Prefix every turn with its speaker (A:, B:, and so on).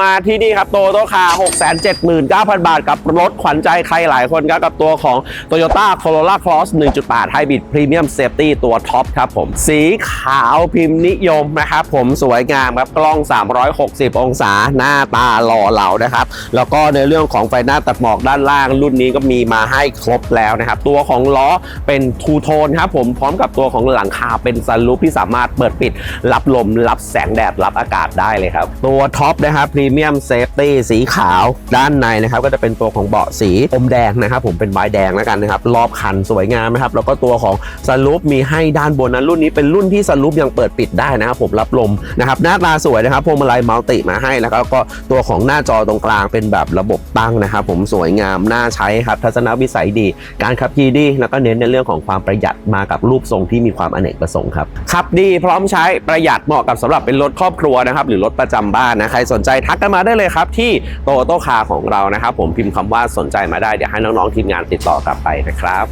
A: มาที่นี่ครับโตโตคา679,000 บาท กับรถขวัญใจใครหลายคนครับกับตัวของ Toyota Corolla Cross 1.8 Hybrid Premium Safety ตัวท็อปครับผม สีขาวพิมพ์นิยมนะครับผมสวยงามครับกล้อง 360 องศาหน้าตาหล่อเหลานะครับ แล้วก็ในเรื่องของไฟหน้าตัดหมอกด้านล่าง รุ่นนี้ก็มีมาให้ครบแล้วนะครับ ตัวของล้อเป็นทูโทนครับผมพร้อมกับตัวของหลังคาเป็นซันรูฟที่สามารถเปิดปิด รับลมรับแสงแดดรับอากาศได้เลยครับ ตัวท็อปนะครับพรีเมียมเซฟตี้สีขาว ด้านในนะครับก็จะเป็นตัวของเบาะสีอมแดงนะครับผมเป็นไม้แดงแล้วกันนะครับรอบคันสวยงามนะครับแล้วก็ตัวของซันรูฟมีให้ด้านบนนั้นรุ่นนี้เป็นรุ่นที่ซันรูฟยังเปิดปิดได้นะครับผมรับลมนะครับหน้าตาสวยนะครับพวงมาลัยมัลติมาให้แล้วก็ตัวของหน้าจอตรงกลางเป็นแบบระบบตั้งนะครับผมสวยงามน่าใช้ครับทัศนวิสัยดี การขับขี่ดี แล้วก็เน้นในเรื่องของความประหยัดมากับรูปทรงที่มีความอเนกประสงค์ครับขับดีพร้อมใช้ประหยัดเหมาะกับสำหรับเป็นรถครอบครัวนะครับหรือรถประจำบ้านนะใครสนใจทักกันมาได้เลยครับที่โตโต้คาของเรานะครับ ผมพิมพ์คำว่าสนใจมาได้เดี๋ยวให้น้องๆทีมงานติดต่อกลับไปนะครับ